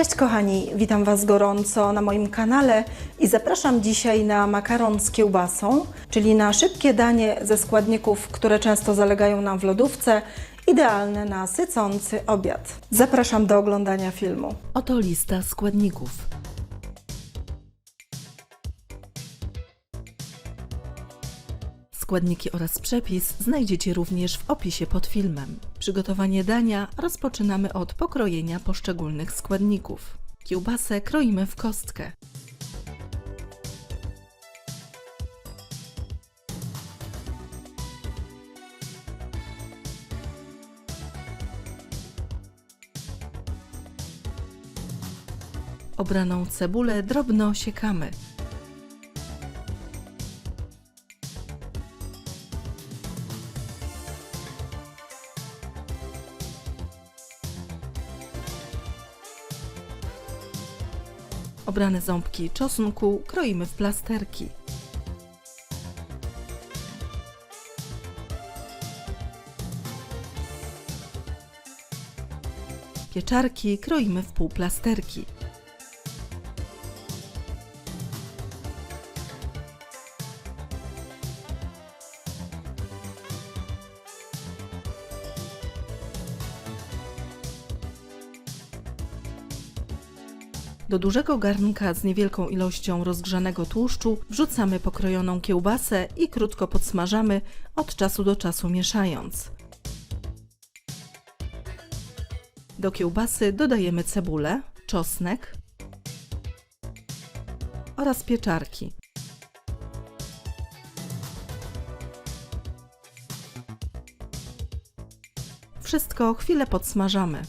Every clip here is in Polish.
Cześć kochani, witam Was gorąco na moim kanale i zapraszam dzisiaj na makaron z kiełbasą, czyli na szybkie danie ze składników, które często zalegają nam w lodówce, idealne na sycący obiad. Zapraszam do oglądania filmu. Oto lista składników. Składniki oraz przepis znajdziecie również w opisie pod filmem. Przygotowanie dania rozpoczynamy od pokrojenia poszczególnych składników. Kiełbasę kroimy w kostkę. Obraną cebulę drobno siekamy. Obrane ząbki czosnku kroimy w plasterki. Pieczarki kroimy w półplasterki. Do dużego garnka z niewielką ilością rozgrzanego tłuszczu wrzucamy pokrojoną kiełbasę i krótko podsmażamy, od czasu do czasu mieszając. Do kiełbasy dodajemy cebulę, czosnek oraz pieczarki. Wszystko chwilę podsmażamy.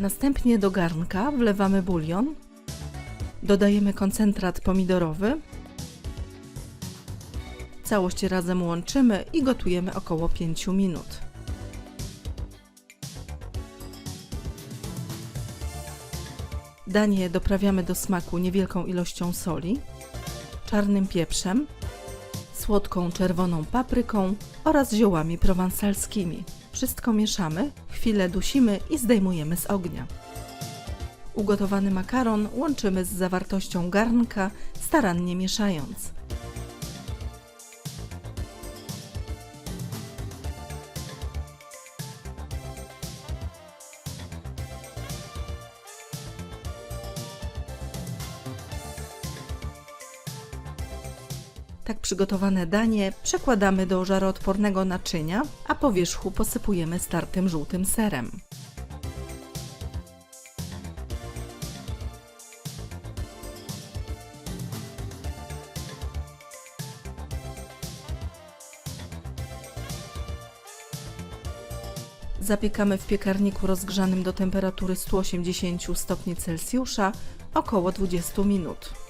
Następnie do garnka wlewamy bulion, dodajemy koncentrat pomidorowy, całość razem łączymy i gotujemy około 5 minut. Danie doprawiamy do smaku niewielką ilością soli, czarnym pieprzem, słodką czerwoną papryką oraz ziołami prowansalskimi. Wszystko mieszamy, chwilę dusimy i zdejmujemy z ognia. Ugotowany makaron łączymy z zawartością garnka, starannie mieszając. Tak przygotowane danie przekładamy do żaroodpornego naczynia, a po wierzchu posypujemy startym żółtym serem. Zapiekamy w piekarniku rozgrzanym do temperatury 180 stopni Celsjusza około 20 minut.